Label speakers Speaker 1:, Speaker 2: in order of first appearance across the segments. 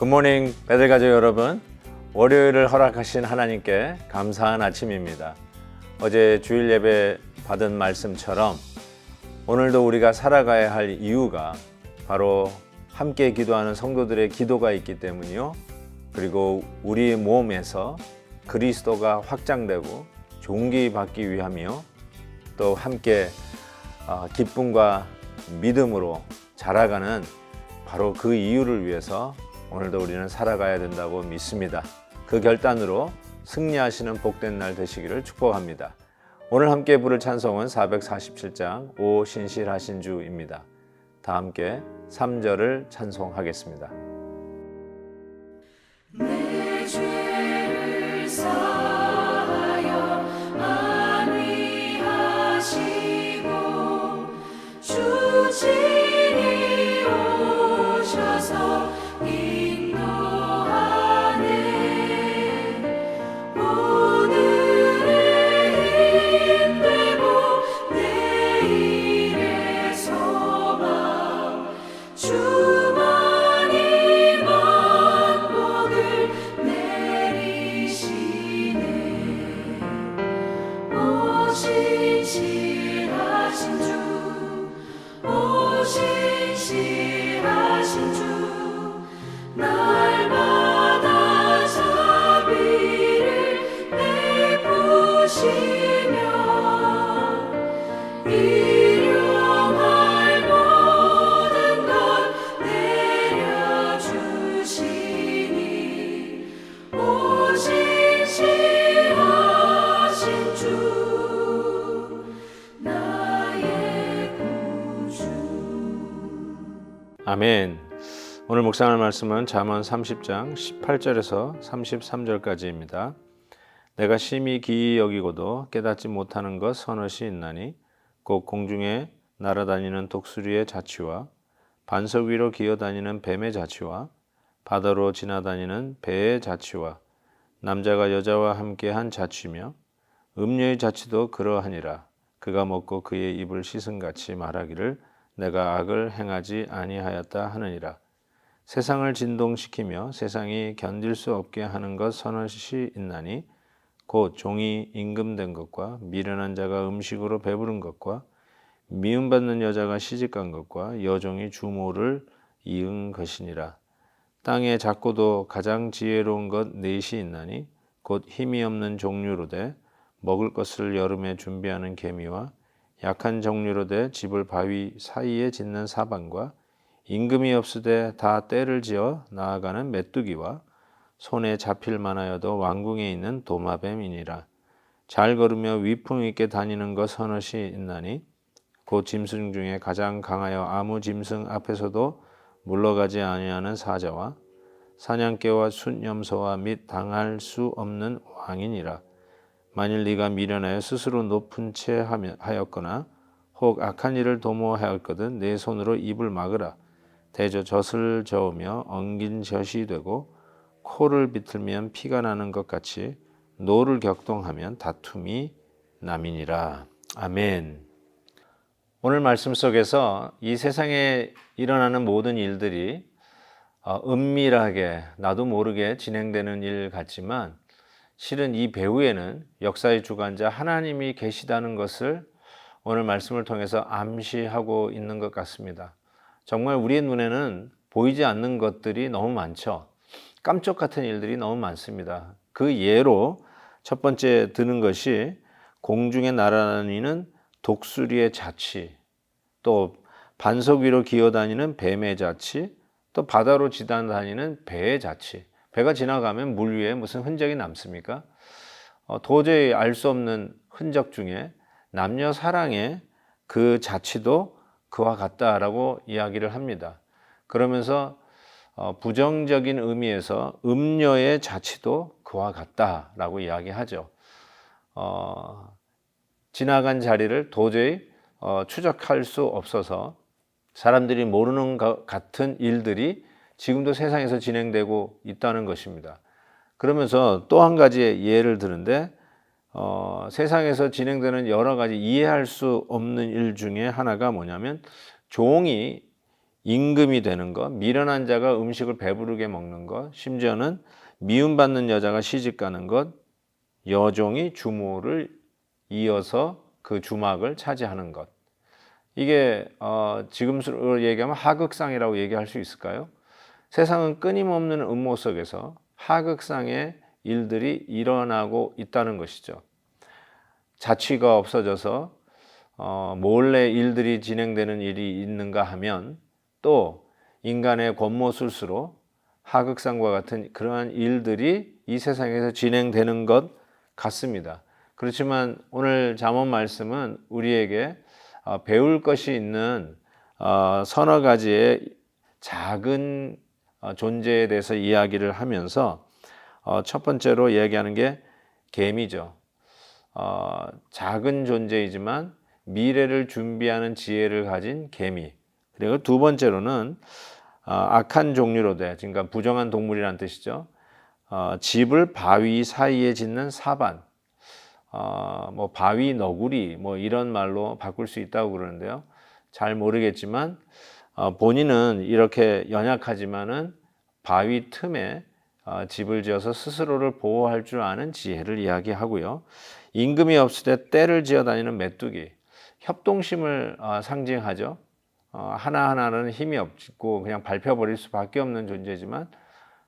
Speaker 1: 굿모닝 배들가족 여러분. 월요일을 허락하신 하나님께 감사한 아침입니다. 어제 주일 예배 받은 말씀처럼 오늘도 우리가 살아가야 할 이유가 바로 함께 기도하는 성도들의 기도가 있기 때문이요. 그리고 우리 몸에서 그리스도가 확장되고 종기 받기 위함이요. 또 함께 어, 기쁨과 믿음으로 자라가는 바로 그 이유를 위해서 오늘도 우리는 살아가야 된다고 믿습니다. 그 결단으로 승리하시는 복된 날 되시기를 축복합니다. 오늘 함께 부를 찬송은 447장 오 신실하신 주입니다. 다 함께 3절을 찬송하겠습니다. 아멘. 오늘 묵상할 말씀은 잠언 30장 18절에서 33절까지입니다. 내가 심히 기이 여기고도 깨닫지 못하는 것 서너시 있나니 곧 공중에 날아다니는 독수리의 자취와 반석 위로 기어다니는 뱀의 자취와 바다로 지나다니는 배의 자취와 남자가 여자와 함께 한 자취며 음녀의 자취도 그러하니라 그가 먹고 그의 입을 씻은 같이 말하기를 내가 악을 행하지 아니하였다 하느니라. 세상을 진동시키며 세상이 견딜 수 없게 하는 것 서너시 있나니 곧 종이 임금된 것과 미련한 자가 음식으로 배부른 것과 미움받는 여자가 시집간 것과 여종이 주모를 이은 것이니라. 땅에 작고도 가장 지혜로운 것 넷이 있나니 곧 힘이 없는 종류로 돼 먹을 것을 여름에 준비하는 개미와 약한 종류로 돼 집을 바위 사이에 짓는 사방과 임금이 없으되 다 때를 지어 나아가는 메뚜기와 손에 잡힐 만하여도 왕궁에 있는 도마뱀이니라. 잘 걸으며 위풍 있게 다니는 것 서너시 있나니 곧 짐승 중에 가장 강하여 아무 짐승 앞에서도 물러가지 아니하는 사자와 사냥개와 순염소와 및 당할 수 없는 왕이니라 만일 네가 미련하여 스스로 높은 채 하였거나 혹 악한 일을 도모하였거든 내 손으로 입을 막으라 대저 젖을 저으며 엉긴 젖이 되고 코를 비틀면 피가 나는 것 같이 노를 격동하면 다툼이 남이니라 아멘. 오늘 말씀 속에서 이 세상에 일어나는 모든 일들이 어, 은밀하게 나도 모르게 진행되는 일 같지만 실은 이 배후에는 역사의 주관자 하나님이 계시다는 것을 오늘 말씀을 통해서 암시하고 있는 것 같습니다. 정말 우리의 눈에는 보이지 않는 것들이 너무 많죠. 깜짝 같은 일들이 너무 많습니다. 그 예로 첫 번째 드는 것이 공중에 날아다니는 독수리의 자취, 또 반석 위로 기어다니는 뱀의 자취, 또 바다로 지나다니는 배의 자취. 배가 지나가면 물 위에 무슨 흔적이 남습니까? 어, 도저히 알 수 없는 흔적 중에 남녀 사랑의 그 자취도 그와 같다라고 이야기를 합니다. 그러면서 어, 부정적인 의미에서 음녀의 자취도 그와 같다라고 이야기하죠. 어, 지나간 자리를 도저히 어, 추적할 수 없어서 사람들이 모르는 것 같은 일들이 지금도 세상에서 진행되고 있다는 것입니다. 그러면서 또 한 가지 예를 드는데 어, 세상에서 진행되는 여러 가지 이해할 수 없는 일 중에 하나가 뭐냐면 종이 임금이 되는 것, 미련한 자가 음식을 배부르게 먹는 것, 심지어는 미움받는 여자가 시집 가는 것, 여종이 주모를 이어서 그 주막을 차지하는 것. 이게 어, 지금으로 얘기하면 하극상이라고 얘기할 수 있을까요? 세상은 끊임없는 음모 속에서 하극상의 일들이 일어나고 있다는 것이죠. 자취가 없어져서 어, 몰래 일들이 진행되는 일이 있는가 하면 또 인간의 권모술수로 하극상과 같은 그러한 일들이 이 세상에서 진행되는 것 같습니다. 그렇지만 오늘 잠언 말씀은 우리에게 어, 배울 것이 있는 어, 서너 가지의 작은 어, 존재에 대해서 이야기를 하면서 어, 첫 번째로 이야기하는 게 개미죠. 어, 작은 존재이지만 미래를 준비하는 지혜를 가진 개미. 그리고 두 번째로는 어, 악한 종류로 돼, 그러니까 부정한 동물이라는 뜻이죠. 어, 집을 바위 사이에 짓는 사반, 어, 뭐 바위 너구리, 뭐 이런 말로 바꿀 수 있다고 그러는데요. 잘 모르겠지만 어, 본인은 이렇게 연약하지만은 바위 틈에 어, 집을 지어서 스스로를 보호할 줄 아는 지혜를 이야기하고요. 임금이 없을 때 떼를 지어 다니는 메뚜기, 협동심을 어, 상징하죠. 어, 하나하나는 힘이 없고 그냥 밟혀버릴 수밖에 없는 존재지만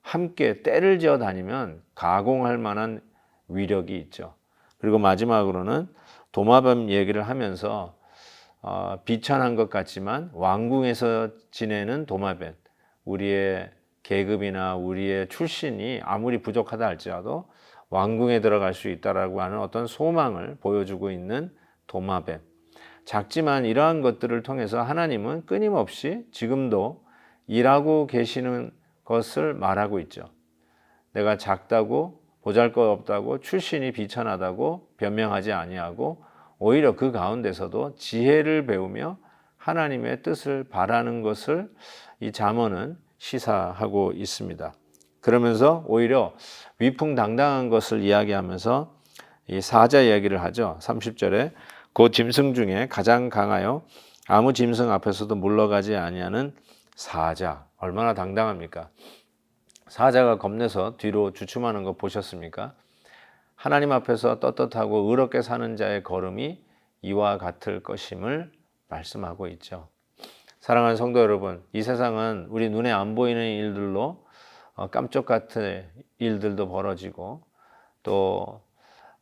Speaker 1: 함께 때를 지어 다니면 가공할 만한 위력이 있죠. 그리고 마지막으로는 도마뱀 얘기를 하면서 어, 비천한 것 같지만 왕궁에서 지내는 도마뱀, 우리의 계급이나 우리의 출신이 아무리 부족하다 할지라도 왕궁에 들어갈 수 있다라고 하는 어떤 소망을 보여주고 있는 도마뱀. 작지만 이러한 것들을 통해서 하나님은 끊임없이 지금도 일하고 계시는 것을 말하고 있죠. 내가 작다고 보잘것 없다고 출신이 비천하다고 변명하지 아니하고 오히려 그 가운데서도 지혜를 배우며 하나님의 뜻을 바라는 것을 이 잠언은 시사하고 있습니다. 그러면서 오히려 위풍당당한 것을 이야기하면서 이 사자 이야기를 하죠. 30절에 그 짐승 중에 가장 강하여 아무 짐승 앞에서도 물러가지 아니하는 사자. 얼마나 당당합니까? 사자가 겁내서 뒤로 주춤하는 거 보셨습니까? 하나님 앞에서 떳떳하고 의롭게 사는 자의 걸음이 이와 같을 것임을 말씀하고 있죠. 사랑하는 성도 여러분, 이 세상은 우리 눈에 안 보이는 일들로 어, 깜짝 같은 일들도 벌어지고 또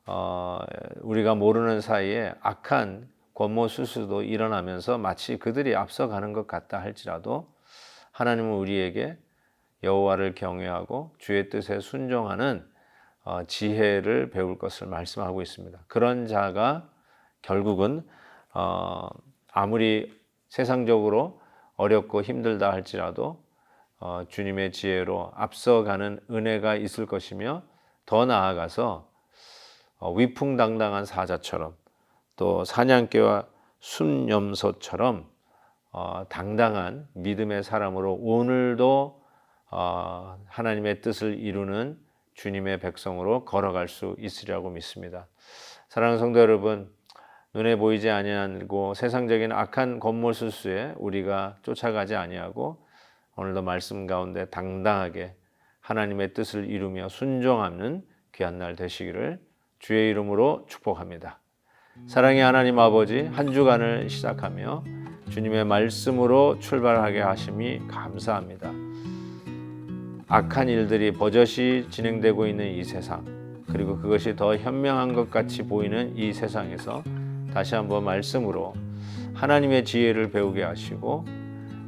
Speaker 1: 어, 우리가 모르는 사이에 악한 권모 수수도 일어나면서 마치 그들이 앞서가는 것 같다 할지라도 하나님은 우리에게 여호와를 경외하고 주의 뜻에 순종하는 어, 지혜를 배울 것을 말씀하고 있습니다. 그런 자가 결국은 어, 아무리 세상적으로 어렵고 힘들다 할지라도 어, 주님의 지혜로 앞서가는 은혜가 있을 것이며 더 나아가서 어, 위풍당당한 사자처럼 또 사냥개와 순염소처럼 어, 당당한 믿음의 사람으로 오늘도 어, 하나님의 뜻을 이루는 주님의 백성으로 걸어갈 수 있으리라고 믿습니다. 사랑하는 성도 여러분, 눈에 보이지 아니하고 세상적인 악한 건물수수에 우리가 쫓아가지 아니하고 오늘도 말씀 가운데 당당하게 하나님의 뜻을 이루며 순종하는 귀한 날 되시기를 주의 이름으로 축복합니다. 사랑의 하나님 아버지 한 주간을 시작하며 주님의 말씀으로 출발하게 하심이 감사합니다. 악한 일들이 버젓이 진행되고 있는 이 세상, 그리고 그것이 더 현명한 것 같이 보이는 이 세상에서 다시 한번 말씀으로 하나님의 지혜를 배우게 하시고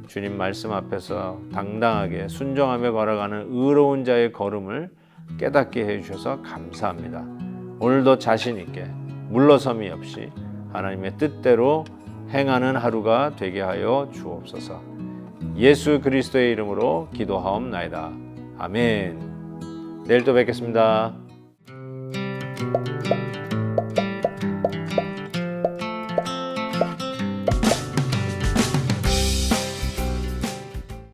Speaker 1: 주님 말씀 앞에서 당당하게 순종하며 걸어가는 의로운 자의 걸음을 깨닫게 해 주셔서 감사합니다. 오늘도 자신 있게 물러섬이 없이 하나님의 뜻대로 행하는 하루가 되게 하여 주옵소서. 예수 그리스도의 이름으로 기도하옵나이다. 아멘. 내일 또 뵙겠습니다.